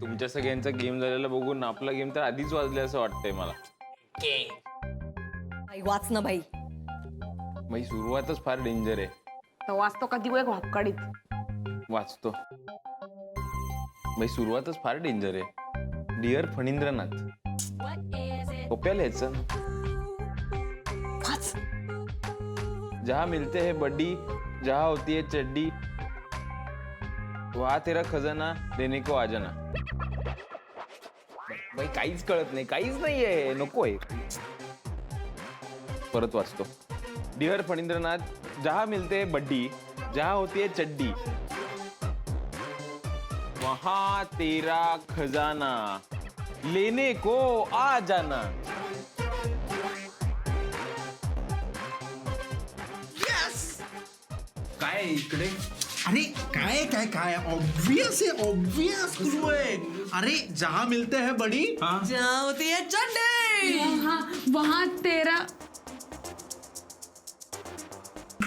तुमच्या सगळ्यांचा गेम झालेला बघून आपला गेम तर आधीच वाजले असं वाटतंय मला. वाच ना बाई. भाई सुरुवातच फार डेंजर आहे. तर वाचतो का दिवस हक्काडीत वाचतो. भाई सुरुवातच फार डेंजर आहे. डिअर फणींद्रनाथ. सोप्या लिहायचं वाच. जहा मिलते है बड्डी जहा होती है चड्डी. वहा तेरा खजाना देने को आ जाना. भाई काहीच कळत नाही काहीच नाहीये नकोय. परत वाचतो. डिअर फणींद्रनाथ जहा मिलते बड्डी जहा होती है चड्डी. वहा तेरा खजाना लेने को आ जाना. काय इकडे? अरे काय काय काय? ऑब्वियस आहे ऑब्वियस क्लू आहे? अरे जहाँ मिलते हैं बडी जहाँ होती है चड्डी। वहाँ वहाँ तेरा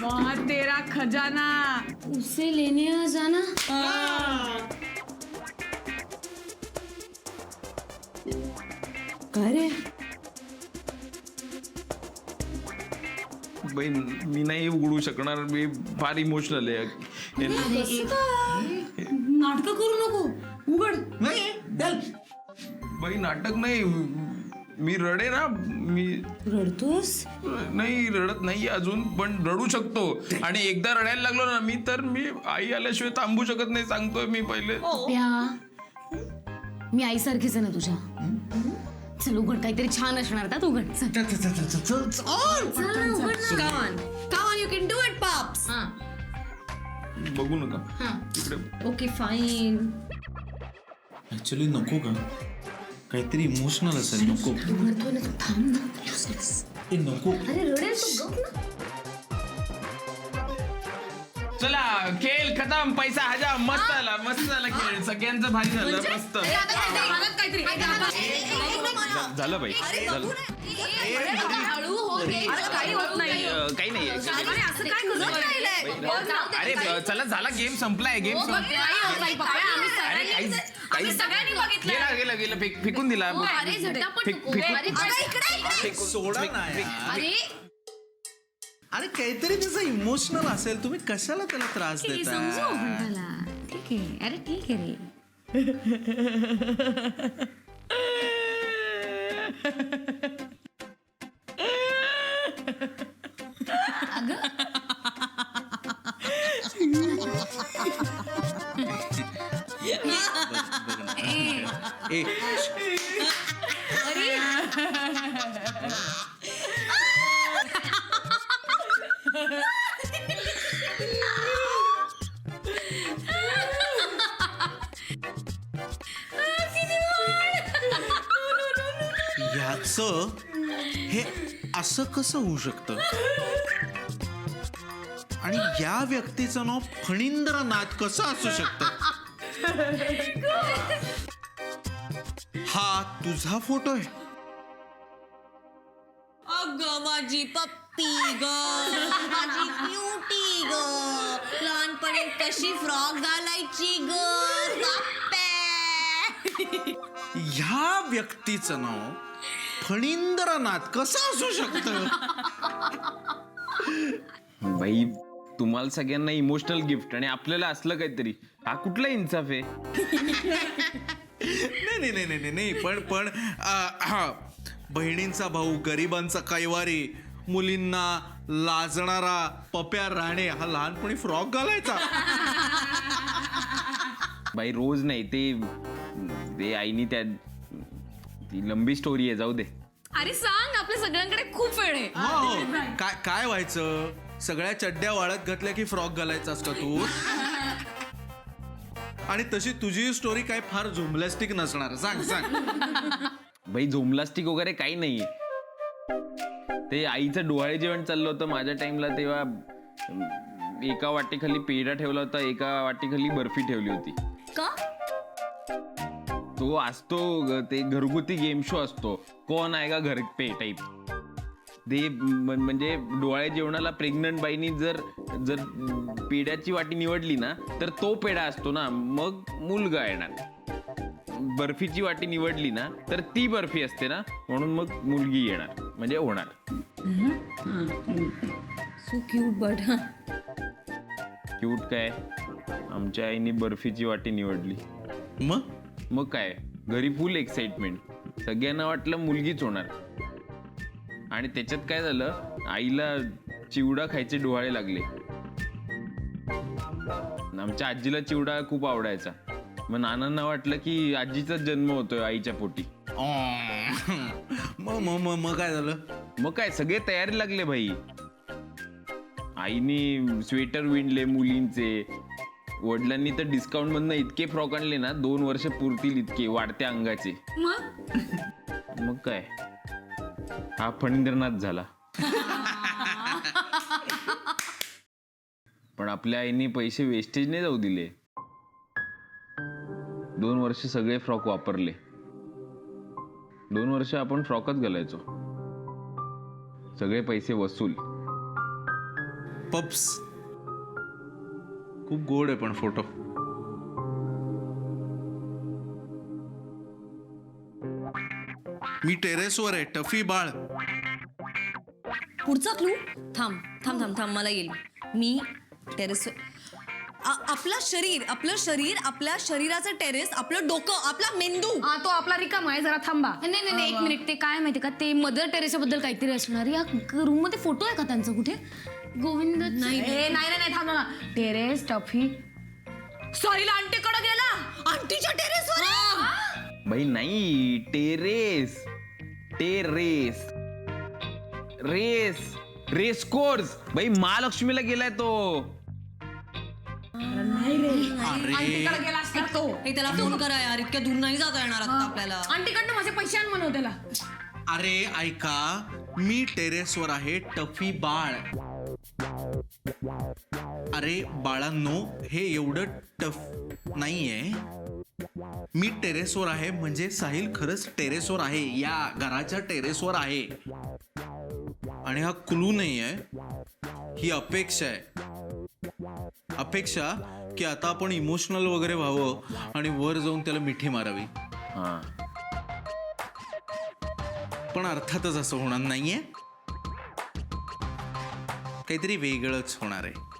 वहाँ तेरा खजाना। उसे लेने आ जाना। काय रे बाई मी नाही उघडू शकणार मी फार इमोशनल आहे. नाटक करू नको. उघड. नाही. चल. बाई नाटक नाही. मी रडे ना. मी रडतोस? नाही रडत नाही अजून पण रडू शकतो. आणि एकदा रडायला लागलो ना मी तर मी आई आल्याशिवाय थांबू शकत नाही सांगतोय मी पहिले. प्या. मी आईसारखीच आहे ना तुझ्या. चल उघड काहीतरी छान असणार त्यात उघड. चल. चल, चल, चल, चल, चल, चल. चल ना, उघड ना. Come on. Come on, you can do it, Pops. हा, बघू नका. हा. इकडे. ओके फाईन ऍक्च्युली नको का काहीतरी इमोशनल असेल नको उघडतोय ना तू थांब ना Useless. ए नको अरे रडेल तू गप ना चला खेळ खतम पैसा हजा मस्त आला मस्त आला खेळ सगळ्यांचं भारी झालं मस्त झा- झालं बाई. झालं. हळू हो रे. काही होत नाही अं, काही नाही. अरे असं काय? अरे चला झाला गेम संपलाय गेम हो, संपला काही होत नाही, पप्पा. आम्ही अरे काही सगळ्यांनी- काही सगळ्यांनी बघितलं. गेला गेला गेला फेक- फेकून दिला. हो, अरे झटापट फेक- नको. फेकून- अरे, फेकून- सोडा ना यार. अरे. अरे काहीतरी त्याचं इमोशनल असेल. तुम्ही कशाला त्याला त्रास ठीक आहे, समजू देता त्याला. ठीक आहे. अरे ठीक आहे रे. ए याच हे असं कसं होऊ शकतं? आणि या व्यक्तीचं नाव फणींद्रनाथ कसं असू शकतं? हा तुझा फोटो आहे. अगं माझी पप्पी ग. माझी क्युटी ग. लहानपणी कशी फ्रॉक घालायची ग. ह्या व्यक्तीचं नाव फणींद्रनाथ कसं असू शकतं? बाई तुम्हाला सगळ्यांना इमोशनल गिफ्ट आणि आपल्याला असलं काहीतरी. हा कुठला इन्साफ आहे? नाही नाही नाही नाही नाही. पण पण हा. बहिणींचा भाऊ गरिबांचा कैवारी मुलींना लाजणारा पप्या राणे हा लहानपणी फ्रॉक घालायचा. बाई रोज नाही ते ते आईनी त्या ती लंबी स्टोरी आहे जाऊ दे. अरे सांग आपल्या सगळ्यांकडे खूप वेळ आहे. हो काय काय व्हायचं? सगळ्या चड्ड्या वाळत घातल्या की फ्रॉक घालायचास का तू? आणि तशी तुझी स्टोरी काय फार झुमलॅस्टिक नसणार. सांग सांग. बाई झोमलास्टिक वगैरे काही नाहीये. ते आईचं डोहाळे जेवण चाललं होतं माझ्या टाइमला तेव्हा अं, एका वाटेखाली पेढा ठेवला होता एका वाटेखाली बर्फी ठेवली होती. का? तो असतो ते घरगुती गेम शो असतो. कोण आहे का घर पे टाईप ते म्हणजे डोळे जेवणाला प्रेग्नंट बाईनी जर जर पेड्याची वाटी निवडली ना तर तो पेढा असतो ना मग मुलगा येणार. बर्फीची वाटी निवडली ना तर ती बर्फी असते ना म्हणून मग मुलगी येणार म्हणजे होणार. सो क्यूट बट क्यूट काय? आमच्या आईने बर्फीची वाटी निवडली. मग? मग काय? घरी फुल एक्साइटमेंट सगळ्यांना वाटलं मुलगीच होणार. आणि त्याच्यात काय झालं? आईला चिवडा खायचे डोहाळे लागले. आमच्या आजीला चिवडा खूप आवडायचा. मग नानांना वाटलं की आजीचाच जन्म होतोय आईच्या पोटी. मग मग मग मग काय झालं? मग काय? सगळे तयारी लागले भाई. आईनी स्वेटर विणले मुलींचे. वडिलांनी तर डिस्काउंट मधनं इतके फ्रॉक आणले ना दोन वर्ष पुरतील इतके वाढत्या अंगाचे. मग? काय? हा फणींद्रनाथ झाला. पण आपल्या आईने पैसे वेस्टेज नाही जाऊ दिले. दोन वर्ष सगळे फ्रॉक वापरले. दोन वर्ष आपण फ्रॉकच घालायचो. सगळे पैसे वसूल. पप्स. खूप गोड आहे पण फोटो. मी टेरेसवर आहे टफी बाळ. पुढचा क्लू थांब थांब थांब थांब मला येईल. मी टेरेस आपलं शरीर आपलं शरीर आपल्या शरीराचं टेरेस आपलं डोकं आपला मेंदू. हा तो आपला रिकामा आहे जरा थांबा. नाही नाही नाही एक मिनिट. ते काय माहिती का? ते मदर टेरेसा बद्दल काहीतरी असणार. या रूममध्ये फोटो आहे का त्यांचा कुठे? गोविंद नाही नाही नाही. नाही थांबा टेरेस टफी. सॉरीला आंटीकडे गेला. आंटीच्या टेरेसवर? भाई नाही. Terrace. Terrace. Race. Race course. भाई महालक्ष्मीला गेलाय तो. आंटीकडे गेला असणार तो. हे त्याला फोन करा यार. इतक्या दूर नाही जाता येणार आता आपल्याला. आंटीकडनं माझे पैसे आण म्हणू त्याला. अरे ऐका. मी टेरेसवर आहे टफी बाळ. अरे बाळांनो हे एवढं टफ नाहीये. मी टेरेसवर आहे म्हणजे साहिल खरंच टेरेसवर आहे या घराच्या टेरेसवर आहे. आणि हा क्लू नाही आहे ही अपेक्षा आहे. अपेक्षा की आता आपण इमोशनल वगैरे व्हावं आणि वर जाऊन त्याला मिठी मारावी. पण अर्थातच असं होणार नाहीये. काहीतरी वेगळंच होणार आहे.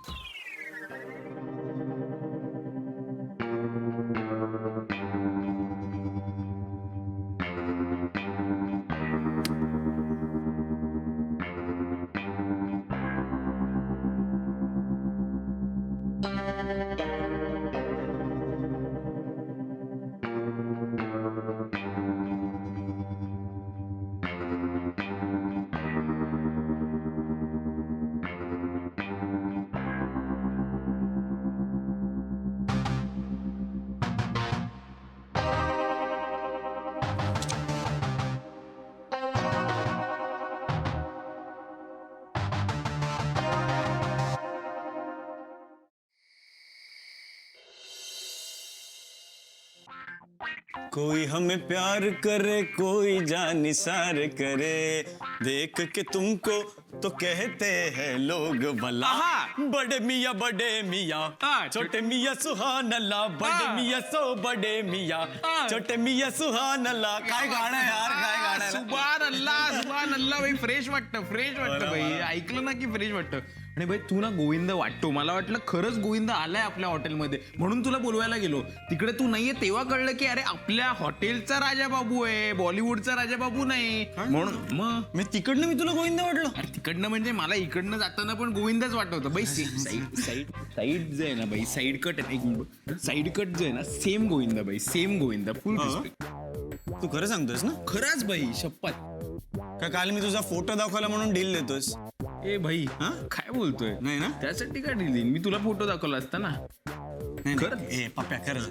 कोई हमें प्यार करे कोई जान निसार करे। देख के तुमको तो कहते हैं लोग भला। बड़े मिया बड़े मिया। छोटे मिया सुहान अल्लाह बड़े मिया सो बड़े मिया। छोटे मिया सुहान अल्लाह काय गाना यार सुबान अल्लाह सुबान अल्लाह भाई फ्रेश वाटतं फ्रेश वाटतं भाई. ऐकलं ना की फ्रेश वाटतं. आणि भाई तू ना गोविंद वाटतो. मला वाटलं खरंच गोविंद आलाय आपल्या हॉटेलमध्ये म्हणून तुला बोलवायला गेलो. तिकडे तू नाहीये तेव्हा कळलं की अरे आपल्या हॉटेलचा राजा बाबू आहे बॉलिवूडचा राजा बाबू नाही. म्हणून मग? मी तिकडनं मी तुला गोविंद वाटलो. अरे तिकडनं म्हणजे मला इकडनं जाताना पण गोविंदच वाटत बाई साईड साईड साईड जे आहे ना बाई साईड कट आहे. साईड कट जे आहे ना सेम गोविंद बाई सेम गोविंद. फुल रिस्पेक्ट तू खरं सांगतोस ना? खरंच बाई शपथ. का काल मी तुझा फोटो दाखवला म्हणून डील देतोस ए भाई हा? काय बोलतोय? नाही ना? त्यासाठी काय दिली मी तुला फोटो दाखवला असता ना. नाही. ए पप्प्या खरंच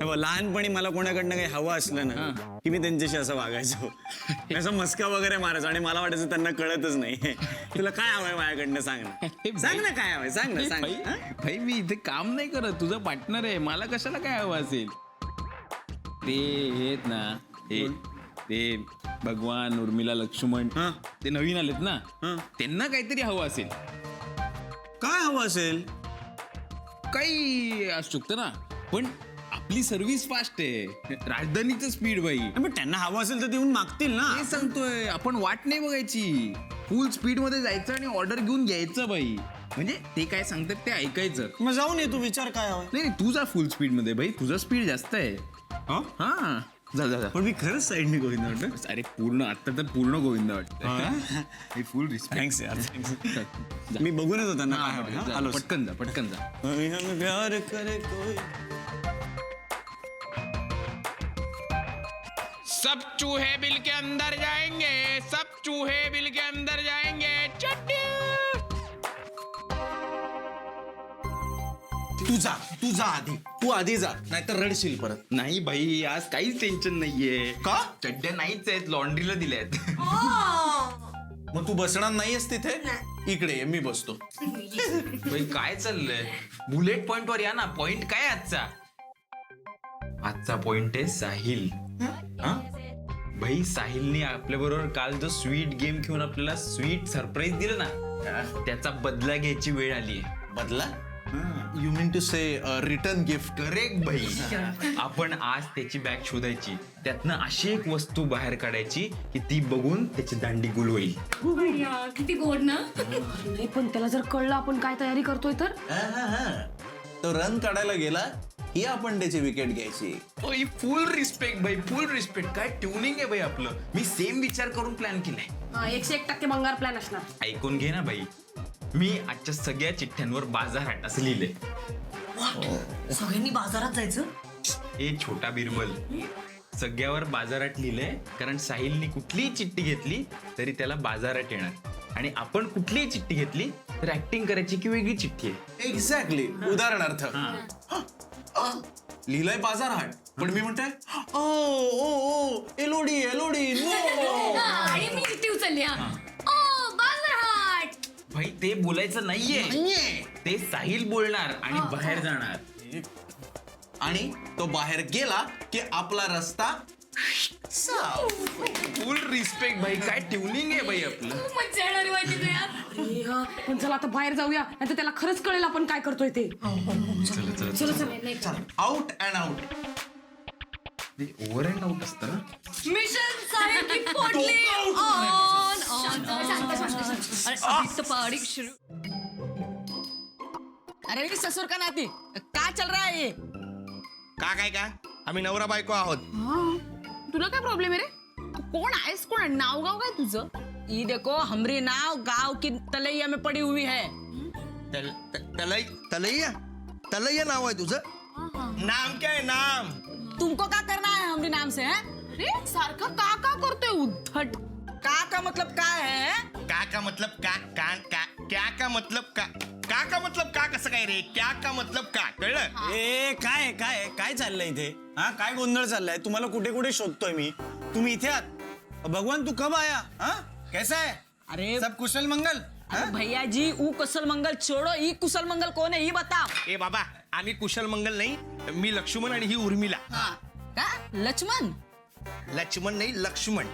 हे बघ, लहानपणी मला कोणाकडनं काही हवं असलं ना की मी त्यांच्याशी असं वागायचो. असं मस्का वगैरे मारायचो आणि मला वाटायचं त्यांना कळतच नाही. तुला काय हवंय माझ्याकडनं? सांग ना. सांग ना काय हवंय? सांग ना सांग. भाई हा? भाई मी इथे काम नाही करत. तुझा पार्टनर आहे. मला कशाला काय हवं असेल? ते हेत ना हे ते भगवान उर्मिला लक्ष्मण हा. ते नवीन आलेत ना. हा. त्यांना काहीतरी हवं असेल. काय हवं असेल? काही असू शकतं ना. पण आपली सर्व्हिस फास्ट आहे. राजधानीचं स्पीड बाई पण त्यांना हवं असेल तर देऊन मागतील ना. ते सांगतोय. आपण वाट नाही बघायची. फुल स्पीडमध्ये जायचं आणि ऑर्डर घेऊन घ्यायचं बाई म्हणजे ते काय सांगतात ते ऐकायचं. मग जाऊन ये तू विचार काय हवं नाही नाही, तू जा फुल स्पीडमध्ये भाई. तुझा स्पीड जास्त आहे. हा? जा जा जा। पण मी खरंच साईडने गोविंद वाटत अरे पूर्ण आता तर पूर्ण गोविंद वाटत फुल थँक्स मी बघूनच होता ना काय हवंय, आलोच. पटकन जा पटकन जा. कोई हमें प्यार करे कोई। सब चूहे बिल के अंदर जाएँगे सब चूहे बिल के अंदर जाएँगे। तू जा तू जा आधी. तू आधी जा नाहीतर रडशील परत. नाही भाई आज काहीच टेन्शन नाहीये. का? चड्ड्या नाहीच आहेत लॉन्ड्रीला दिल्यात मग तू बसणार नाहीयेस तिथे? इकडे ये, मी बसतो. भाई काय चाललंय? बुलेट पॉइंट वर या ना. पॉइंट काय आजचा? आजचा पॉइंट आहे साहिल. हा? भाई साहिलने आपल्या बरोबर काल जो स्वीट गेम घेऊन आपल्याला स्वीट सरप्राईज दिलं ना त्याचा बदला घ्यायची वेळ आली आहे बदला you mean to say return gift correct भाई आपण आज त्याची बॅग शोधायची. त्यातनं अशी एक वस्तू बाहेर काढायची की ती बघून त्याची दांडी गुल होईल. किती गोड ना? नाही पण त्याला जर कळलं आपण काय तयारी करतोय तर? तो रन काढायला गेला ही आपण त्याची विकेट घ्यायची. फुल रिस्पेक्ट भाई फुल रिस्पेक्ट काय ट्युनिंग आहे भाई आपलं. मी सेम विचार करून प्लॅन केलाय. हा, एकशे एक टक्के बंगार प्लॅन असणार. ऐकून घे ना बाई. मी आजच्या सगळ्या चिठ्ठ्यांवर बाजारहाट असं लिहिलंय. सगळ्यांनी बाजारात जायचं? ए छोटा बिरबल. सगळ्यावर बाजारात लिहिलंय कारण साहिलनी कुठलीही चिठ्ठी घेतली तरी त्याला बाजारात येणार. आणि आपण कुठलीही चिठ्ठी घेतली तर ऍक्टिंग करायची की वेगळी चिठ्ठी आहे. एक्झॅक्टली उदाहरणार्थ. लिहिलंय बाजार हाट. पण मी म्हणतोय ओ ओ ओ एलोडी एलोडी नो. आणि मी चिठ्ठी उचलली हा. भाई ते बोलायचं नाहीये. ते साहिल बोलणार आणि बाहेर जाणार. आणि तो बाहेर गेला की आपला रस्ता फुल रिस्पेक्ट भाई. काय ट्युनिंग आहे भाई आपलं? खूप येणार आहे माहिती का? यार अरे हा, पण चला आता बाहेर जाऊया. नाही त्याला खरंच कळेल आपण काय करतोय ते. चलो चलो out and out over and out असतं ना मिशन साहिल की पोटली ऑन ऑन अरे अभी तो पारी शुरू. अरे ये ससुर का नाती क्या चल रहा है ये? का काय का? आम्ही नवरा बायको आहोत. तुला काय प्रॉब्लेम आहे रे? कोण आहेस कोण आहे? नाव गाव काय तुझं? ई देखो हमरी नाव गाव की तलैया में पड़ी हुई है. तल- त- तलई तलैया? तलैया नाव आहे तुझं? नाम काय नाम. तुमको क्या करना है हमरी नाम से है? रे सारखा का का करतोय उद्धट। का का मतलब काय है का का मतलब का का का क्या का मतलब का का का मतलब का कसं काय रे? क्या का मतलब का? कळलं? ए काय काय काय चाललंय इथे? हा काय गोंधळ चाललाय? तुम्हाला कुठे कुठे शोधतोय मी? तुम्ही इथे आहात? भगवान तू कब आया? हा? कैसा है? अरे सब कुशल मंगल? अरे भैया जी ऊ कुशल मंगल छोड़ो ई कुशल मंगल कौन है ये बताओ. ए बाबा आम्ही कुशल मंगल नाही मी लक्ष्मण आणि ही उर्मिला. का? लक्ष्मण? लक्ष्मण नाही लक्ष्मण.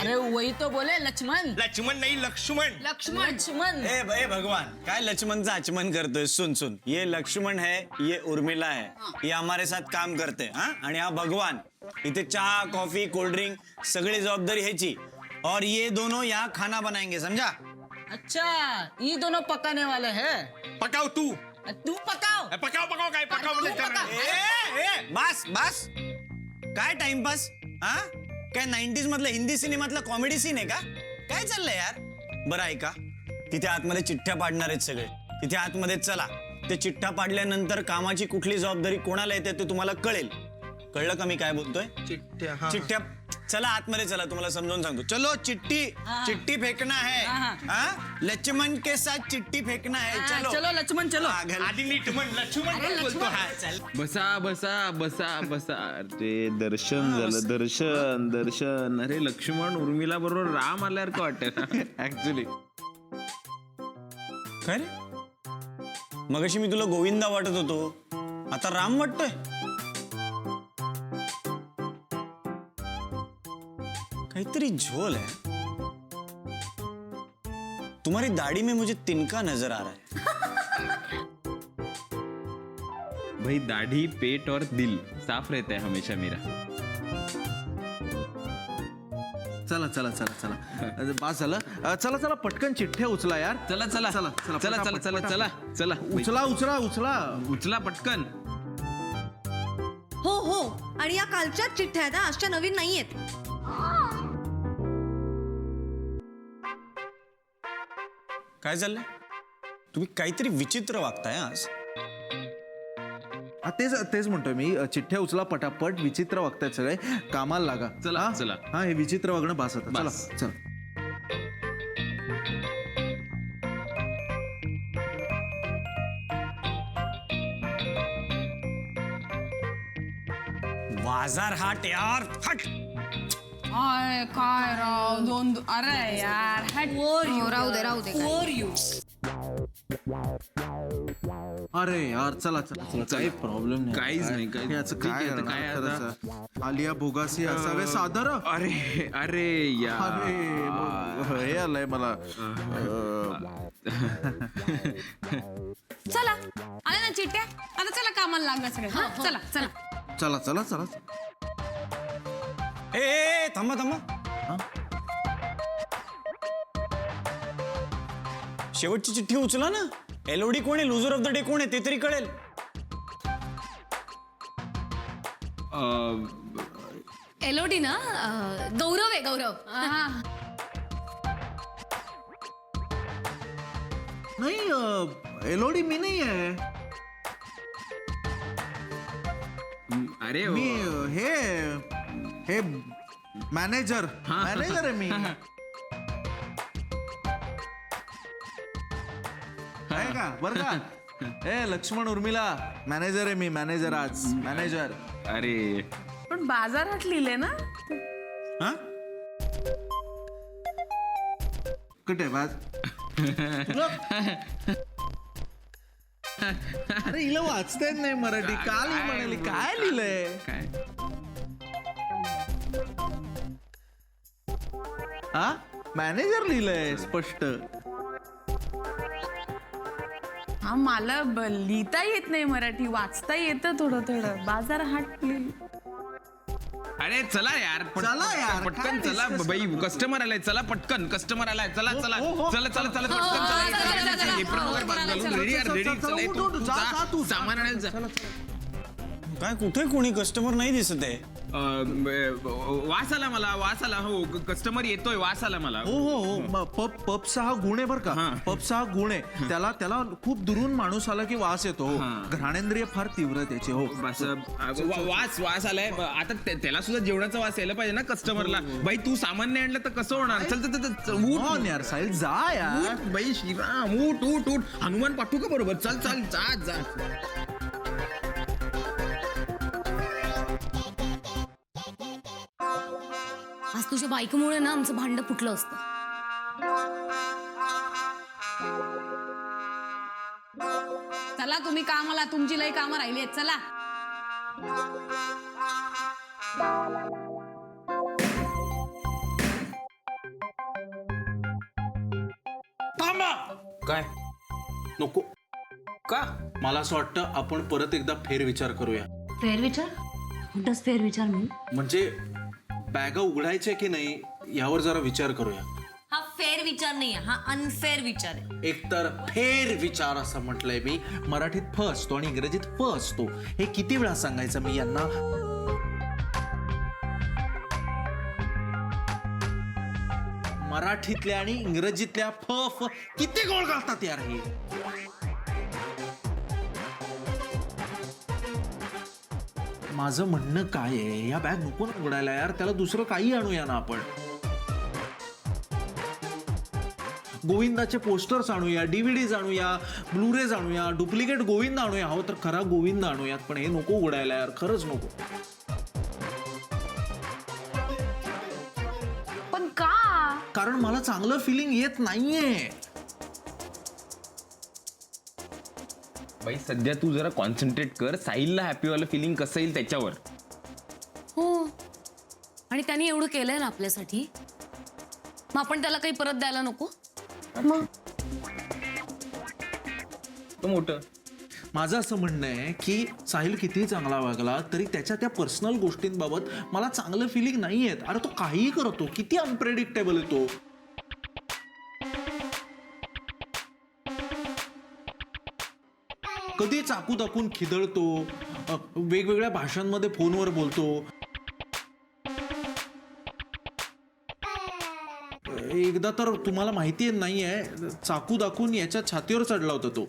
अरे वही तो बोले लक्ष्मण. लक्ष्मण नाही लक्ष्मण. लक्ष्मण. लक्ष्मण. ए ए भगवान काय लक्ष्मणचा आचमन करतोय सुन सुन. ये लक्ष्मण है ये उर्मिला है. ये हमारे साथ काम करते हा? आणि हा भगवान. इथे चहा कॉफी कोल्ड ड्रिंक सगळी जबाबदारी ह्याची. और ये दोनों यहाँ खाना बनाएंगे समझा? अच्छा ये दोनों पकाने वाले हैं। पकाव तू। तू पकाओ। पकाव पकाव काय पकाव तू म्हणजे पका. ए, ए, बस बस। काय टाइमपास हा? काय नाईन्टीज मधलं हिंदी सिनेमातलं कॉमेडी सीन आहे का? काय चाललंय यार? बरं ऐका. तिथे आतमध्ये चिठ्ठ्या पाडणार आहेत सगळे. तिथे आतमध्ये चला. ते चिठ्ठ्या पाडल्यानंतर कामाची कुठली जबाबदारी कोणाला येते ते तुम्हाला कळेल. कळलं का मी काय बोलतोय? चिठ्ठ्या हा. चिठ्ठ्या चला आतमध्ये चला तुम्हाला समजावून सांगतो. चलो चिट्टी चिट्टी फेकना है? लक्ष्मण के साथ चिट्टी फेकना है चलो. चलो लक्ष्मण चलो. हाँ, आधी नीट म्हण लक्ष्मण बोलतो? हा चल. बसा बसा बसा बसा. अरे दर्शन झालं दर्शन दर्शन. अरे लक्ष्मण उर्मिला बरोबर राम आल्यावर का वाटत ऍक्च्युली काय रे मगाशी मी तुला गोविंदा वाटत होतो. आता राम वाटतोय? काहीतरी झोल है। तुम्हारी दाढ़ी में मुझे तिनका नजर आ रहा है। भाई दाढ़ी पेट और दिल साफ रहता है हमेशा मेरा। चला चला चला चला। बास झालं अ, चला चला पटकन चिठ्ठ्या उचला यार। चला चला। चला चला चला चला चला चला चला। उचला उचला उचला उचला पटकन। हो हो। आणि या कालच्याच चिठ्ठ्या आहेत हा, आजच्या नवीन नाहीयेत. काय चाललंय तुम्ही काहीतरी विचित्र वागताय आज. हा, तेच तेच म्हणतोय मी. चिठ्ठ्या उचला पटापट विचित्र वागतायत सगळे. कामाला लागा. चला, हा? चला. हा हे विचित्र वागणं बास आता. चला बास. चला. बाजार हाट यार. हट! आय काय राव दोन अरे यार हट. राहू दे राहू दे काय. अरे यार चला चला चला काही प्रॉब्लेम नाही. काहीच नाही, काही- याचं ठीक आहे, काय आता काय आता? खरंच? आलिया भोगासी असावे सादर? अरे अरे यार. अरे मग हे आलंय मला. अ, चला आले ना चिट्ट्या? आता चला कामाला लागला सगळे. हा, चला चला. चला चला चला. ए, ए ए, थांबा थांबा. शेवटची चिठ्ठी उचला ना. एलओडी कोण आहे? लुजर ऑफ द डे कोण आहे? ते तरी कळेल. अं, एलोडी ना? अं, गौरव आहे गौरव. नाही एलोडी मी नाही आहे. अरे मी अ, हे हे मॅनेजर मॅनेजर आहे मी. आहे का? बर का? ए लक्ष्मण उर्मिला मॅनेजर आहे मी मॅनेजर आज मॅनेजर. अरे. पण बाजारात लिहिले ना? हा? कुठे बाज? अरे हिला वाचता येत नाही मराठी. काल ही म्हणाली काय लिहिलंय? काय? हा मॅनेजर लिहिलंय स्पष्ट हा मला ब- लिहिता येत नाही मराठी वाचता येतं थोडं थोडं बाजार हाट लिहिलं. अरे चला यार पट- चला यार, पटकन काय चला discuss बाई कस्टमर आलाय चला पटकन कस्टमर आलाय चला चला हो, हो. चला चला चला हो, पटकन हो, चला चला, चला, चला. हो, रेडी चला, रेडी चला, चला. काय कुठे कोणी कस्टमर नाही दिसत आहे? वास आला मला वास आला. हो कस्टमर येतोय वास आला मला. हो हो हो. म- पप पपचा हा गुण आहे बर का. हा. पपचा हा गुण आहे. त्याला त्याला खूप दुरून माणूस आला की वास येतो. हो. हा. घ्राणेंद्रिय फार तीव्र आहे त्याचे हो. बस अं, वा- वास वास आलाय. आता ते- त्याला सुद्धा जेवणाचा वास यायला पाहिजे ना कस्टमरला बाई तू सामान नाही आणलं तर कसं होणार? चल चल, चल चल, उठ. हो यार साहिल जा यार. उठ बाई श्रीराम उठ उठ उठ. हनुमान पाठवू का बरोबर? चल चल जा जा. तुझ्या बायकोमुळे ना आमचं भांड फुटलं असतं. चला तुम्ही कामाला तुमची लई कामं राहिली आहेत चला. काय? नको. का? मला असं वाटतं आपण परत एकदा फेरविचार करूया. फेरविचार? कुठंच फेरविचार मी म्हणजे बॅगा उघडायच्या की नाही यावर जरा विचार करूया. हा फेर विचार नाही हा अनफेअर विचार आहे. एकतर फेर विचार असं म्हटलंय मी. मराठीत फ असतो आणि इंग्रजीत फ असतो. हे किती वेळा सांगायचं मी यांना? मराठीतल्या आणि इंग्रजीतल्या फ फ किती गोळ घालतात यार हे? माझं म्हणणं काय आहे? या बॅग नको ना उघडायला यार. त्याला दुसरं काही आणूया ना आपण. गोविंदाचे पोस्टर्स आणूया डीव्हीडीज आणूया ब्लूरेज आणूया डुप्लिकेट गोविंद आणूया. हो तर खरा गोविंद आणूयात पण हे नको उघडायला यार. खरंच नको. पण का? कारण मला चांगलं फिलिंग येत नाहीये. बाई सध्या तू जरा कॉन्सन्ट्रेट कर. साहिलला हॅपी वाला फिलिंग कसं येईल त्याच्यावर. हो. आणि त्यांनी एवढं केलंय ना आपल्यासाठी. मग आपण त्याला काही परत द्यायला नको? तो मोठं. माझं असं म्हणणं आहे की साहिल कितीही चांगला वागला तरी त्याच्या त्या पर्सनल गोष्टींबाबत मला चांगलं फिलिंग नाही आहेत अरे तो काहीही करतो किती अनप्रेडिक्टेबल आहे तो. कधी चाकू दाखवून खिदळतो वेगवेगळ्या भाषांमध्ये फोनवर बोलतो. एकदा तर तुम्हाला माहिती नाही आहे चाकू दाखवून याच्या छातीवर चढला होता तो.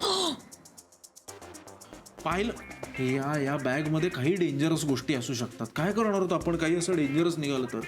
पाहिलं? या या बॅगमध्ये काही डेंजरस गोष्टी असू शकतात. काय करणार होतो आपण? काही असं डेंजरस निघालं तर.